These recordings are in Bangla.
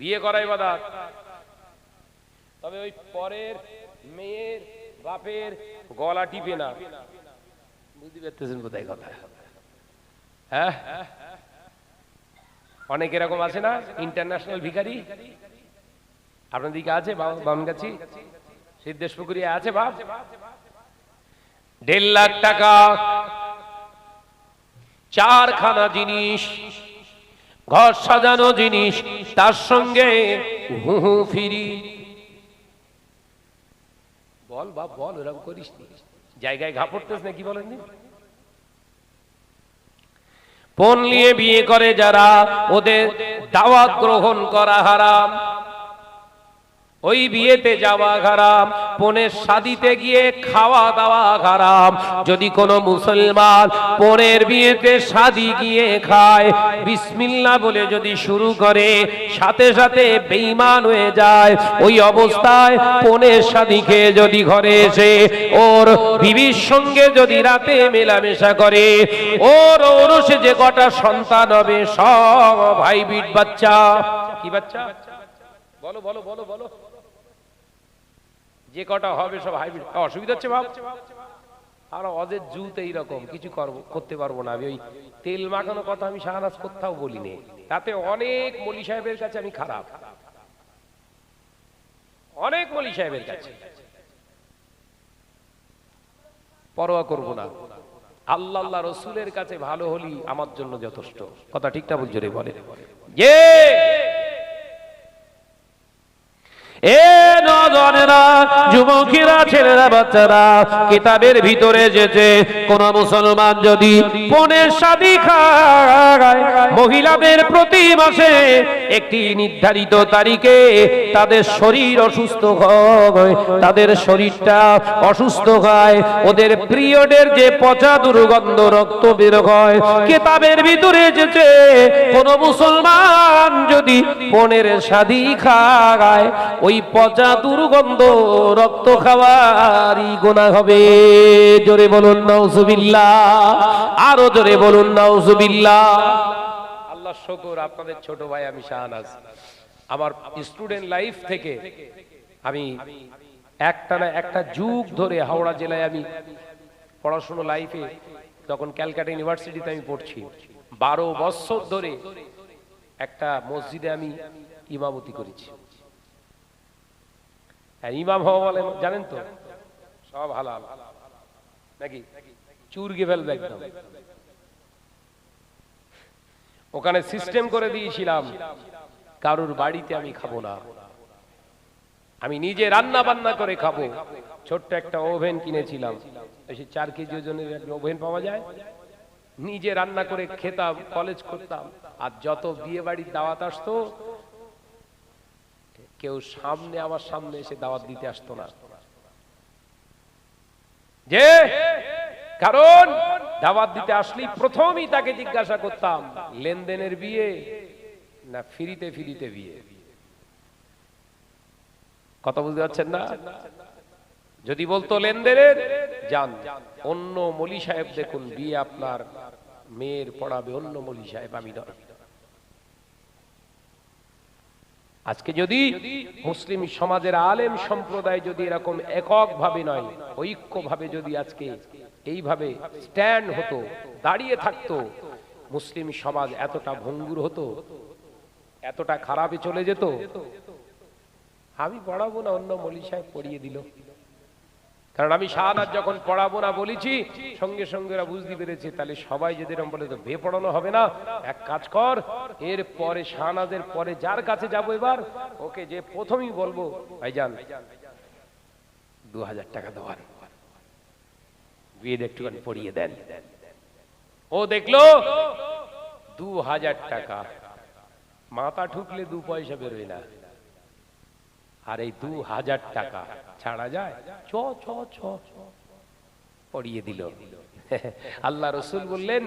বিয়ে করাই বাদাত তবে ওই পরের মেয়ের বাপের গলা টিপে না। বুঝতে পারতেছেন কোথায় কথা? হ্যাঁ? অনেক এরকম আছে না? ইন্টারন্যাশনাল ভিখারি। আপনার দিকে আছে? বামগাছি? সিদ্ধেশ পুকুরিয়া আছে বাপ? দেড় লাখ টাকা। চারখানা জিনিস ঘর সাজানো জিনিস, তার সঙ্গে ফিরি। বল বাপ বল, ওরকম করিস জায়গায় ঘা পড়তেস না কি বলেন নি? পণ নিয়ে বিয়ে করে যারা, ওদের দাওয়াত গ্রহণ করা হারাম। ওই বিয়েতে যাওয়া হারাম। পনেরো শাদিতে গিয়ে খাওয়া দাওয়া হারাম। যদি কোনো মুসলমান পনেরো বিয়েতে শাদি গিয়ে খায় বিসমিল্লা বলে যদি শুরু করে, সাথে সাথে বেঈমান হয়ে যায়। ওই অবস্থায় পনেরো শাদি খেয়ে যদি ঘরে এসে, ওর বিবির সঙ্গে যদি রাতে মেলামেশা করে, ওর ওরসে যে কটা সন্তান হবে, সব ভাই বিট বাচ্চা। কি বাচ্চা? বলো বলো বলো বলো। যে কটা হবে সব হাইব্রিড। অসুবিধা হচ্ছে বাপ আর অদের জুত এইরকম, কিছু করতে পারব না। আমি ওই তেল মাখানো কথা আমি শাহনাজ কোথাও বলিনি। তাতে অনেক মলি সাহেবের কাছে আমি খারাপ। অনেক মলি সাহেবের কাছে। পরোয়া করব না। আল্লাহ আল্লাহ রসুলের কাছে ভালো হলি আমার জন্য যথেষ্ট। কথা ঠিকঠাক বলছো রে বলে। এ! যুবকেরা, ছেলেরা, বাচ্চারা, কিতাবের ভিতরে যেতে কোন মুসলমান যদি পনেরো শাদি খায়, মহিলাদের প্রতি মাসে একটি নির্ধারিত তারিখে তাদের শরীর অসুস্থ হয়, তাদের শরীরটা অসুস্থ হয়, ওদের যে পচা দুর্গন্ধ রক্ত বের হয়, কিতাবের ভিতরে যেতে কোন মুসলমান যদি পনেরো শাদি খায়, ওই পচা দুর্গন্ধ, রক্ত খাওয়ারই গোনা হবে। জোরে বলুন, নাউজুবিল্লাহ। আরও জোরে বলুন, নাউজুবিল্লাহ। আল্লাহ শুকর, আপনাদের ছোট ভাই আমি শাহনাজ আমার স্টুডেন্ট লাইফ থেকে আমি একটা না একটা যুগ ধরে হাওড়া জেলায় আমি পড়াশোনা লাইফে তখন ক্যালকাটা ইউনিভার্সিটিতে আমি পড়ছি, বারো বছর ধরে একটা মসজিদে আমি ইমামতি করেছি। আর ইমাম হওয়া বলেন জানেন তো? সব হালাল। নাকি? চুরগে ফেলবে একদম। ওখানে সিস্টেম করে দিয়েছিলাম, কারোর বাড়িতে আমি খাব না। আমি নিজে রান্না বান্না করে খাব। ছোট্ট একটা ওভেন কিনেছিলাম। বেশি চার কেজি ওজনের ওভেন পাওয়া যায়। নিজে রান্না করে খেতাম কলেজ করতাম। আর যত বিয়ে বাড়ির দাওয়াত আসতো কেউ সামনে আমার সামনে এসে দাওয়াত দিতে আসতো না। যে কারণ দাওয়াত দিতে আসলেই প্রথমই তাকে জিজ্ঞাসা করতাম, লেনদেনের বিয়ে না ফ্রিতে ফ্রিতে বিয়ে? কথা বুঝতে পারছেন না? যদি বলতো লেনদেনের, যান, অন্য মলি সাহেব দেখুন, বিয়ে আপনার মেয়ের পড়াবে অন্য মলি সাহেব, আমি নয় আজকে যদি মুসলিম সমাজের আলেম সম্প্রদায় যদি এরকম একক ভাবে নয়, ঐক্যভাবে যদি আজকে এইভাবে স্ট্যান্ড হতো, দাঁড়িয়ে থাকতো, মুসলিম সমাজ এতটা ভঙ্গুর হতো, এতটা খারাপে চলে যেত, আমি পড়াবো না, অন্য মলি সাহেব পড়িয়ে দিল। কারণ আমি শাহানাত যখন পড়াবো না বলেছি, সঙ্গে সঙ্গে ওরা বুঝতে পেরেছে, তাহলে সবাই যদি এরকম বলে, তো বে পড়ানো হবে না, এক কাজ কর, এর পরে শাহনাজের পরে যার কাছে যাব এবার, ওকে যে প্রথমেই বলব, ভাইজান দু হাজার টাকা দেওয়ার। বিয়ে একটুখানি পড়িয়ে দেন। ও দেখল দু হাজার টাকা। মাথা ঠুকলে দু পয়সা বেরোয় না। আর এই দু হাজার টাকা। ছাড়া যায়? চ চ চ পড়িয়ে দিল। আল্লাহ রসুল বললেন,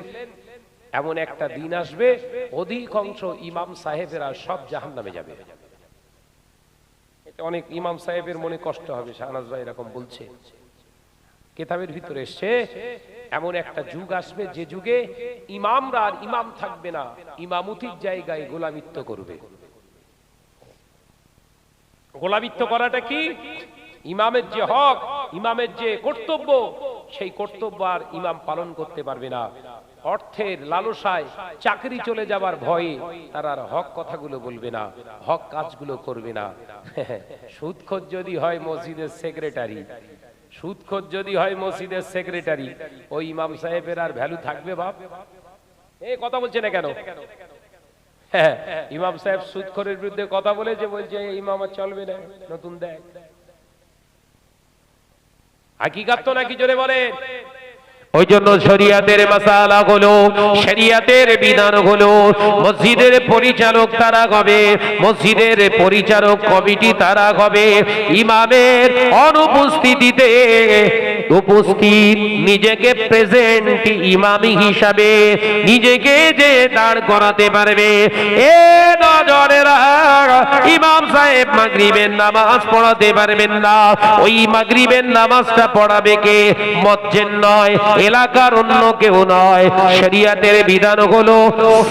এমন একটা দিন আসবে অধিকাংশ ইমাম সাহেবেরা সব জাহান নামে যাবে অনেক ইমাম সাহেবের মনে কষ্ট হবে, শাহনাজ ভাই এরকম বলছে। কেতাবের ভিতরে এসছে, এমন একটা যুগ আসবে, যে যুগে ইমামরা আর ইমাম থাকবে না, ইমামতির জায়গায় গোলামিত্ব করবে। গোলামিত্ব করাটা কি? ইমামের যে হক, ইমামের যে কর্তব্য, সেই কর্তব্য আর ইমাম পালন করতে পারবে না। অর্থের লালসায় চাকরি চলে যাবার ভয়ে তারা আর হক কথাগুলো বলবে না, হক কাজগুলো করবে না। সুদখোর যদি হয় মসজিদের সেক্রেটারি, সুদখোর যদি হয় মসজিদের সেক্রেটারি, ওই ইমাম সাহেবের আর ভ্যালু থাকবে বাপ? এ কথা বলছে না কেন? হ্যাঁ ইমাম সাহেব সুদখোরের বিরুদ্ধে কথা বলেছে, বলছে ইমাম আর চলবে না, নতুন দেখ হাকিকাত তো নাকি জোরে বলে ওই জন্য শরিয়াতের মাসালা হলো শরিয়াতের বিধান হলো মসজিদের পরিচালক তারা হবে মসজিদের পরিচালক কমিটি তারা হবে ইমামের অনুপস্থিতিতে উপস্থিত, নিজেকে প্রেজেন্ট ইমামি হিসাবে, নিজেকে যে দাঁড় করাতে পারবে। এ ইমাম সাহেব মাগরিবের নামাজ পড়াতে পারবেন না। ওই মাগরিবের নামাজটা পড়াবে কে? নয়, এলাকার অন্য কেউ নয়। শরিয়াতের বিধান হলো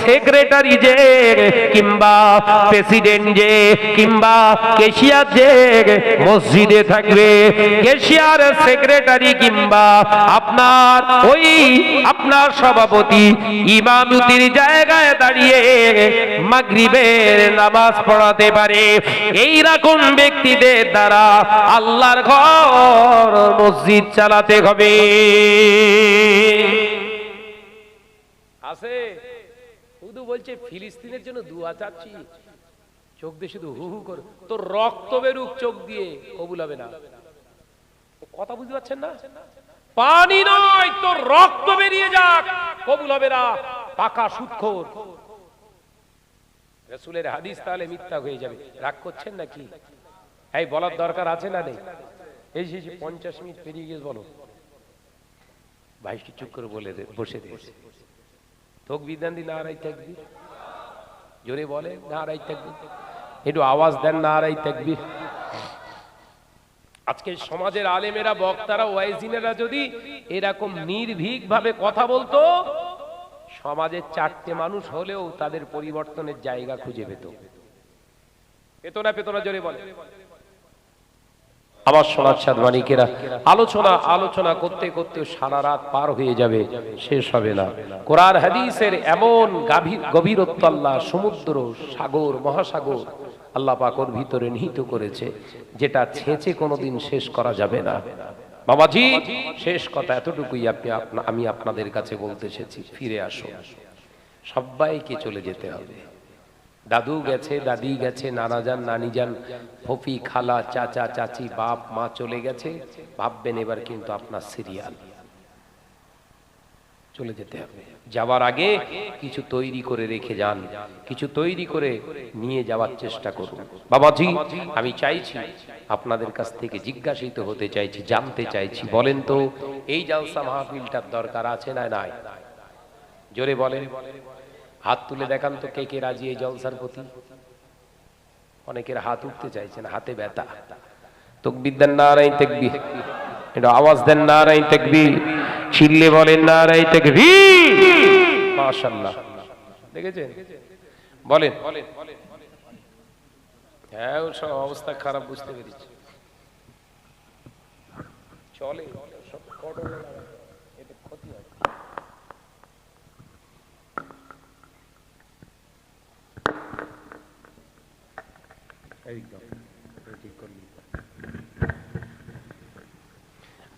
সেক্রেটারি যে, কিংবা প্রেসিডেন্ট যে, কিংবা কেশিয়ার যে, মসজিদে থাকবে। কেশিয়ার সেক্রেটারি কিংবা আপনার ওই আপনার সভাপতি ইমামতির জায়গায় দাঁড়িয়ে মাগরিবের নামাজ পড়াতে পারে। এই রকম ব্যক্তিদের দ্বারা আল্লাহর ঘর মসজিদ চালাতে হবে। আছে? শুধু বলছে, ফিলিস্তিনের জন্য দুয়া চাচ্ছি। চোখ দিয়ে শুধু হু হু করে। তো রক্ত বেরুক চোখ দিয়ে, কবুল হবে না। কথা বুঝতে পারছেন না? পানি নয়, তো রক্ত বেরিয়ে যাক। কবুল হবে না, পাকা সুৎখোর। রসুলের হাদিস তাহলে মিথ্যা হয়ে যাবে। রাগ করছেন নাকি? এই বলার দরকার আছে না নেই? এই যে পঞ্চাশ মিনিট পেরিয়ে গেছে, বলো। ভাইটি চুপ করে বলে বসে দিয়েছে তোক বিধান দি নারাই থাকবি জোরে বলে নারাই থাকবি একটু আওয়াজ দেন নারাই থাকবি আজকে সমাজের আলেমেরা, বক্তারা, ওয়াইজিনেরা যদি এরকম নির্ভীক ভাবে কথা বলতো সমাজের চারটে মানুষ হলেও তাদের পরিবর্তনের জায়গা খুঁজে পেত। পেত না পেত না, জোরে বলে। আমার সোনার সাদ মানিকেরা আলোচনা আলোচনা করতে করতে সারা রাত পার হয়ে যাবে, শেষ হবে না। কোরআন হাদিসের এমন গাভীর গভীরত্ব আল্লাহ, সমুদ্র, সাগর, মহাসাগর আল্লাহ পাকর ভিতরে নিহিত করেছে, যেটা ছেঁচে কোনোদিন শেষ করা যাবে না। বাবাজি, শেষ কথা এতটুকুই আপনি আমি আপনাদের কাছে বলতে এসেছি, ফিরে আসো। সবাইকে চলে যেতে হবে। দাদু গেছে, দাদি গেছে, নানা যান, নানি যান, ফফি, খালা, চাচা, চাচি, বাপ, মা চলে গেছে, ভাববেন এবার কিন্তু আপনার সিরিয়াল চলে যেতে হবে। যাওয়ার আগে কিছু তৈরি করে রেখে যান, কিছু তৈরি করে নিয়ে যাওয়ার চেষ্টা করুন। বাবাজি, আমি চাইছি আপনাদের কাছ থেকে জিজ্ঞাসিত হতে চাইছি, জানতে চাইছি, বলেন তো, এই জালসা মাহফিলটার দরকার আছে না নাই? জোরে বলেন। হাত তুলে দেখান তো কে কে রাজি এই জলসার প্রতি। অনেকের হাত উঠতে চাইছেন হাতে ব্যথা। তকবির দেন না আওয়াজ দেন না রাই চিল্লে বলেন না রাই তেকবি মাশাআল্লাহ। দেখেছেন? বলেন। হ্যাঁ সব অবস্থা খারাপ, বুঝতে পেরেছি। চলে, সব কটনে। এতে ক্ষতি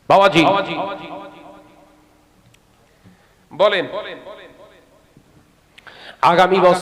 বাবাজি। বলেন আগামী বছর